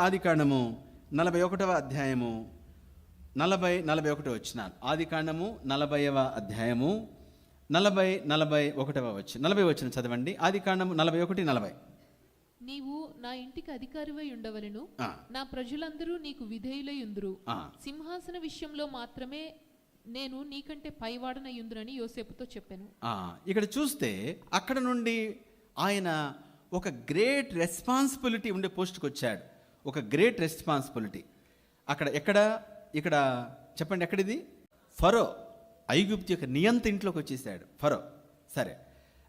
ఆది కాండము నలభై ఒకటవ అధ్యాయము నలభై నలభై ఒకటి వచ్చినాలు ఆది కాండము నలభైవ అధ్యాయము నలభై నలభై ఒకటవ వచ్చి నలభై వచ్చిన చదవండి. ఆది కాండము నలభై ఒకటి నలభై. నీవు నా ఇంటికి అధికారివై ఉండవలెను. నా ప్రజలందరూ నీకు విధేయులై ఉందురు. సింహాసన విషయంలో మాత్రమే నేను నీకంటే పైవాడనై ఉందునని యోసేపుతో చెప్పాను. ఇక్కడ చూస్తే అక్కడ నుండి ఆయన ఒక గ్రేట్ రెస్పాన్సిబిలిటీ ఉండే పోస్ట్కి వచ్చాడు ఒక గ్రేట్ రెస్పాన్సిబిలిటీ అక్కడ ఎక్కడ ఇక్కడ చెప్పండి ఎక్కడిది? ఫరో ఐగుప్తి యొక్క నియంత ఇంట్లోకి వచ్చేసాడు. ఫరో సరే.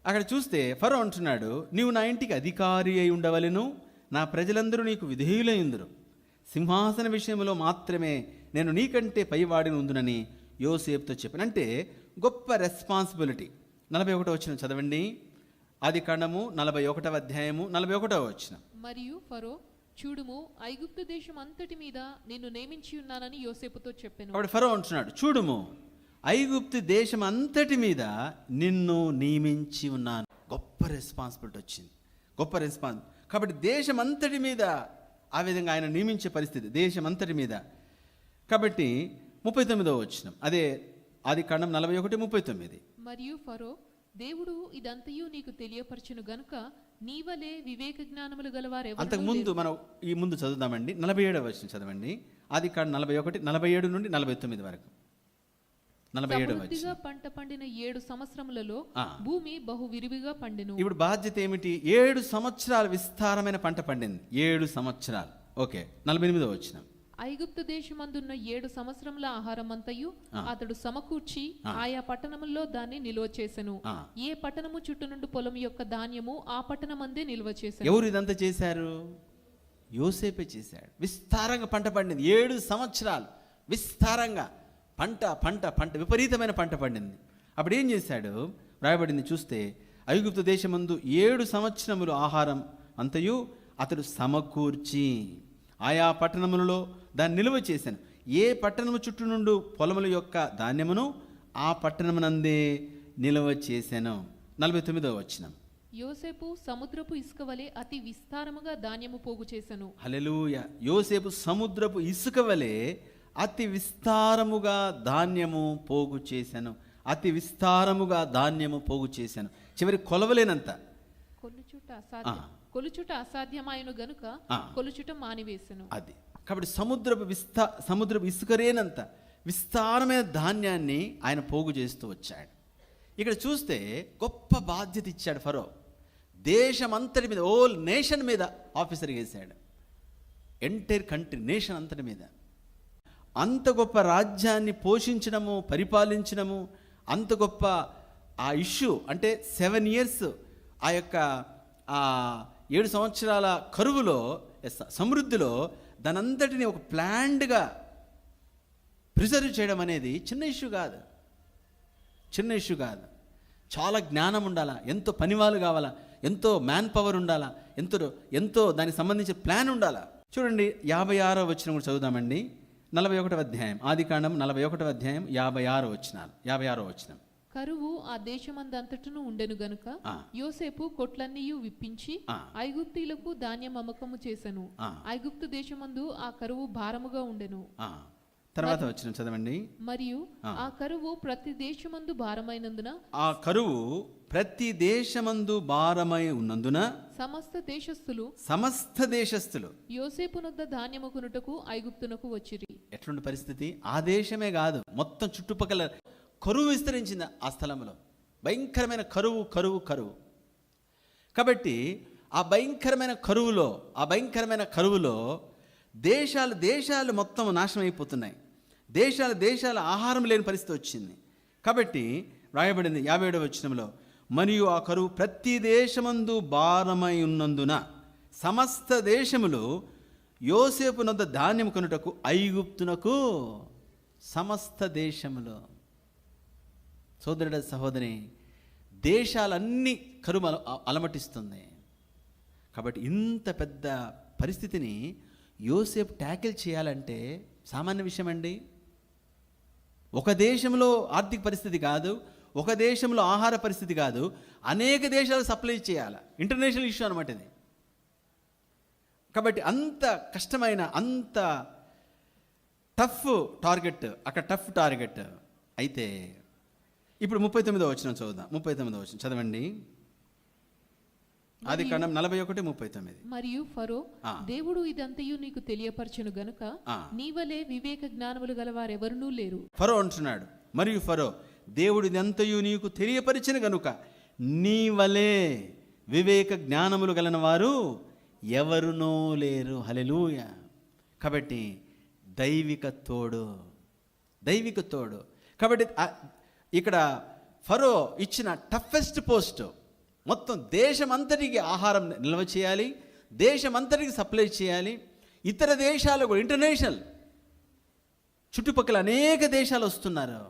అక్కడ చూస్తే ఫరో అంటున్నాడు నీవు నా ఇంటికి అధికారి అయి ఉండవలెను. నా ప్రజలందరూ నీకు విధేయులైందురు సింహాసన విషయంలో మాత్రమే నేను నీకంటే పైవాడిని ఉందునని యోసేపుతో చెప్పాను. అంటే గొప్ప రెస్పాన్సిబిలిటీ నలభై ఒకటో వచ్చిన చదవండి. ఆది కాండము నలభై ఒకటవ అధ్యాయము నలభై ఒకటవ వచ్చిన మరియు ఫరో చూడుము ఐగుప్తు దేశం అంతటి మీద నిన్ను నియమించి ఉన్నానని యోసేపుతో చెప్పాను. కాబట్టి ఫరో అంటున్నాడు చూడుము ఐగుప్తు దేశం అంతటి మీద నిన్ను నియమించి ఉన్నాను. గొప్ప రెస్పాన్సిబిలిటీ వచ్చింది. గొప్ప రెస్పాన్స్ కాబట్టి దేశం అంతటి మీద ఆ విధంగా ఆయన నియమించే పరిస్థితి దేశం అంతటి మీద. కాబట్టి ముప్పై తొమ్మిదవ వచ్చిన అదే ఆది కాండం నలభై ఒకటి ముప్పై తొమ్మిది. మరియు ఫరో దేవుడు ఇదంతయు నీకు తెలియపరచును గనుక నీవలే వివేక జ్ఞానములు గలవారెవరు అంతకు ముందు మనం ఈ ముందు చదువుదామండి. నలభై ఏడవ వచ్చిన చదవండి. ఆది కాండం నలభై ఒకటి నలభై ఏడు నుండి నలభై తొమ్మిది వరకు. నలభై సమృద్ధిగా పంట పండిన ఏడు సంవత్సరములలో. భూమి బహు విరివిగా పండెను. ఇప్పుడు బాధ్యత ఏమిటి? ఏడు సంవత్సరాలు విస్తారమైన పంట పండింది. ఏడు సంవత్సరాలు. ఓకే నలభై ఎనిమిదో వచ్చిన ఐగుప్తు దేశమందున్న ఏడు సంవత్సరముల ఆహారమంతయు అతడు సమకూర్చి ఆయా పట్టణముల్లో దాన్ని నిల్వ చేసెను. ఏ పట్టణము చుట్టూ నుండి పొలం యొక్క ధాన్యము ఆ పట్టణమందే నిల్వ చేసెను. ఎవరు ఇదంతా చేశారు? యోసేపే చేశాడు. విస్తారంగా పంట పండింది. ఏడు సంవత్సరాలు విస్తారంగా పంట పంట పంట విపరీతమైన పంట పండింది. అప్పుడు ఏం చేశాడు? రాయబడింది చూస్తే ఐగుప్తు దేశమందు ఏడు సంవత్సరములు ఆహారం అంతయు అతడు సమకూర్చి ఆయా పట్టణములలో దాన్ని నిలువ చేశాను. ఏ పట్టణము చుట్టూ నుండి పొలముల యొక్క ధాన్యమును ఆ పట్టణమునందే నిలువ చేశాను. నలభై తొమ్మిదవ వచ్చినాం యోసేపు సముద్రపు ఇసుక వలె అతి విస్తారముగా ధాన్యము పోగు చేసెను. హలెలూయ యోసేపు సముద్రపు ఇసుక వలె అతి విస్తారముగా ధాన్యము పోగు చేశాను అతి విస్తారముగా ధాన్యము పోగు చేశాను చివరి కొలవలేనంత. కొలుచుట అసాధ్యం. కొలుచుట అసాధ్యమాయను గనుక. కొలుచుట మానివేసెను. అది. కాబట్టి సముద్రపు విస్తా సముద్రపు ఇసుకరేనంత విస్తారమైన ధాన్యాన్ని ఆయన పోగు చేస్తూ వచ్చాడు. ఇక్కడ చూస్తే గొప్ప బాధ్యత ఇచ్చాడు ఫరో. దేశమంతటి మీద ఓల్ నేషన్ మీద ఆఫీసర్ వేశాడు ఎంటైర్ కంట్రీ నేషన్ అంతటి మీద. అంత గొప్ప రాజ్యాన్ని పోషించడము పరిపాలించడము అంత గొప్ప ఆ ఇష్యూ అంటే సెవెన్ ఇయర్స్ ఆ యొక్క ఏడు సంవత్సరాల కరువులో సమృద్ధిలో దానంతటిని ఒక ప్లాండ్గా ప్రిజర్వ్ చేయడం అనేది చిన్న ఇష్యూ కాదు. చిన్న ఇష్యూ కాదు. చాలా జ్ఞానం ఉండాలా? ఎంతో పనివాళ్ళు కావాలా? ఎంతో మ్యాన్ పవర్ ఉండాలా? ఎంతో ఎంతో దానికి సంబంధించిన ప్లాన్ ఉండాలా? చూడండి యాభై ఆరో వచ్చిన కూడా చదువుదామండి. నలభై ఒకటవ అధ్యాయం. ఆది కాండం నలభై ఒకటవ అధ్యాయం యాభై ఆరో వచ్చినాలు యాభై ఆరో వచ్చినాం కరువు ఆ దేశమందంతటను ఉండెను గనుక. యోసేపు కొట్లన్నీయు విప్పించి. ఐగుప్తీలకు ధాన్యం అమ్మకము చేసెను ఆ. ఐగుప్తు దేశమందు ఆ కరువు భారముగా ఉండెను తర్వాత వచ్చిన చదవండి మరియు ఆ. ఆ కరువు ప్రతి దేశమందు భారమైనందున ఆ కరువు ప్రతి దేశమందు భారమై ఉన్నందున సమస్త దేశస్థులు సమస్త దేశస్థులు యోసేపునొద్ద ధాన్యము కొనుటకు ఐగుప్తునకు వచ్చిరి ఎట్లుండి పరిస్థితి ఆ దేశమే కాదు మొత్తం చుట్టుపక్కల కరువు విస్తరించింది ఆ స్థలంలో. భయంకరమైన కరువు కరువు కరువు. కాబట్టి ఆ భయంకరమైన కరువులో ఆ భయంకరమైన కరువులో దేశాలు దేశాలు మొత్తం నాశనం అయిపోతున్నాయి దేశాలు దేశాల ఆహారం లేని పరిస్థితి వచ్చింది. కాబట్టి రాయబడింది యాభై ఏడవ వచనంలో మరియు ఆ కరువు ప్రతి దేశమందు భారమై ఉన్నందున సమస్త దేశములు యోసేపు నొద్ద ధాన్యం కొనుటకు ఐగుప్తునకు సమస్త దేశములో సోదరుడ సహోదరి దేశాలన్నీ కరుమ అలమటిస్తుంది. కాబట్టి ఇంత పెద్ద పరిస్థితిని యోసేపు ట్యాకిల్ చేయాలంటే సామాన్య విషయం అండి ఒక దేశంలో ఆర్థిక పరిస్థితి కాదు ఒక దేశంలో ఆహార పరిస్థితి కాదు అనేక దేశాలు సప్లై చేయాలి. ఇంటర్నేషనల్ ఇష్యూ అనమాట ఇది. కాబట్టి అంత కష్టమైన అంత టఫ్ టార్గెట్ అక్కడ టఫ్ టార్గెట్. అయితే ఇప్పుడు ముప్పై తొమ్మిదో వచ్చిన చదువుదాం. ముప్పై తొమ్మిదో వచ్చిన చదవండి. ఆది కాండం నలభై ఒకటి ముప్పై తొమ్మిది. మరియు ఫరో. దేవుడు ఇదంతయు నీకు తెలియపరచును గనుక. నీవలే వివేక జ్ఞానములు గల వారెవరునూ లేరు. ఫరో అంటున్నాడు. మరియు ఫరో దేవుడు ఇదంతయు నీకు తెలియపరిచిన గనుక నీ వలే వివేక జ్ఞానములు గలన వారు ఎవరునో లేరు. హలెలూయ కాబట్టి దైవిక తోడు దైవిక తోడు. కాబట్టి ఇక్కడ ఫరో ఇచ్చిన టఫెస్ట్ పోస్ట్ మొత్తం దేశమంతటికి ఆహారం నిల్వ చేయాలి దేశమంతటికి సప్లై చేయాలి. ఇతర దేశాలు కూడా ఇంటర్నేషనల్ చుట్టుపక్కల అనేక దేశాలు వస్తున్నారు.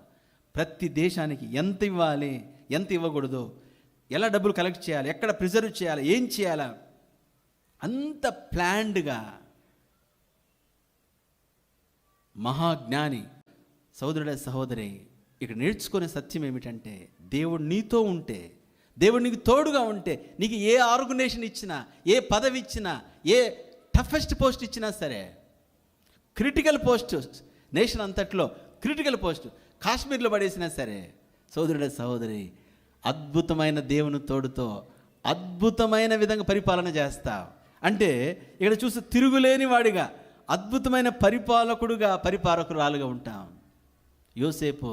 ప్రతి దేశానికి ఎంత ఇవ్వాలి ఎంత ఇవ్వకూడదు ఎలా డబ్బులు కలెక్ట్ చేయాలి ఎక్కడ ప్రిజర్వ్ చేయాలి ఏం చేయాలా. అంత ప్లాన్డ్గా మహాజ్ఞాని సహోదరుడే సహోదరి ఇక్కడ నేర్చుకునే సత్యం ఏమిటంటే దేవుడు నీతో ఉంటే దేవుడు నీకు తోడుగా ఉంటే నీకు ఏ ఆర్గనైజేషన్ ఇచ్చినా ఏ పదవి ఇచ్చినా ఏ టఫెస్ట్ పోస్ట్ ఇచ్చినా సరే క్రిటికల్ పోస్ట్ నేషన్ అంతట్లో క్రిటికల్ పోస్ట్ కాశ్మీర్లో పడేసినా సరే సోదరుడ సహోదరి అద్భుతమైన దేవుని తోడుతో అద్భుతమైన విధంగా పరిపాలన చేస్తావు అంటే ఇక్కడ చూస్తే తిరుగులేని వాడిగా అద్భుతమైన పరిపాలకుడుగా పరిపాలకురాలుగా ఉంటాం. యోసేపు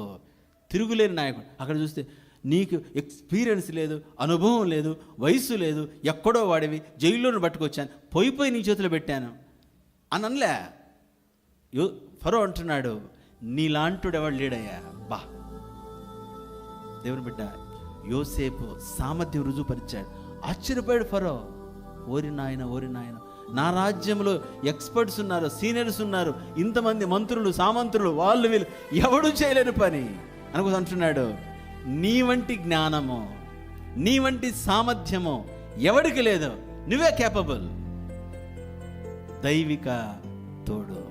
తిరుగులేని నాయకుడు. అక్కడ చూస్తే నీకు ఎక్స్పీరియన్స్ లేదు అనుభవం లేదు వయసు లేదు ఎక్కడో వాడివి జైల్లోనే పట్టుకొచ్చాను పోయి పోయి నీ చేతిలో పెట్టాను అని అనలే. యో ఫరో అంటున్నాడు నీలాంటుడెవడు లేడయ్యా? బా. దేవుని బిడ్డ యోసేపు సామర్థ్యం రుజువుపరిచాడు. ఆశ్చర్యపోయాడు ఫరో. ఓరి నాయన ఓరి నాయన నా రాజ్యంలో ఎక్స్పర్ట్స్ ఉన్నారు సీనియర్స్ ఉన్నారు ఇంతమంది మంత్రులు సామంత్రులు వాళ్ళు వీళ్ళు ఎవడు చేయలేని పని. అనుకో అంటున్నాడు. నీ వంటి జ్ఞానము నీ వంటి సామర్థ్యము ఎవడికి లేదు. నువ్వే కేపబుల్ దైవిక తోడు.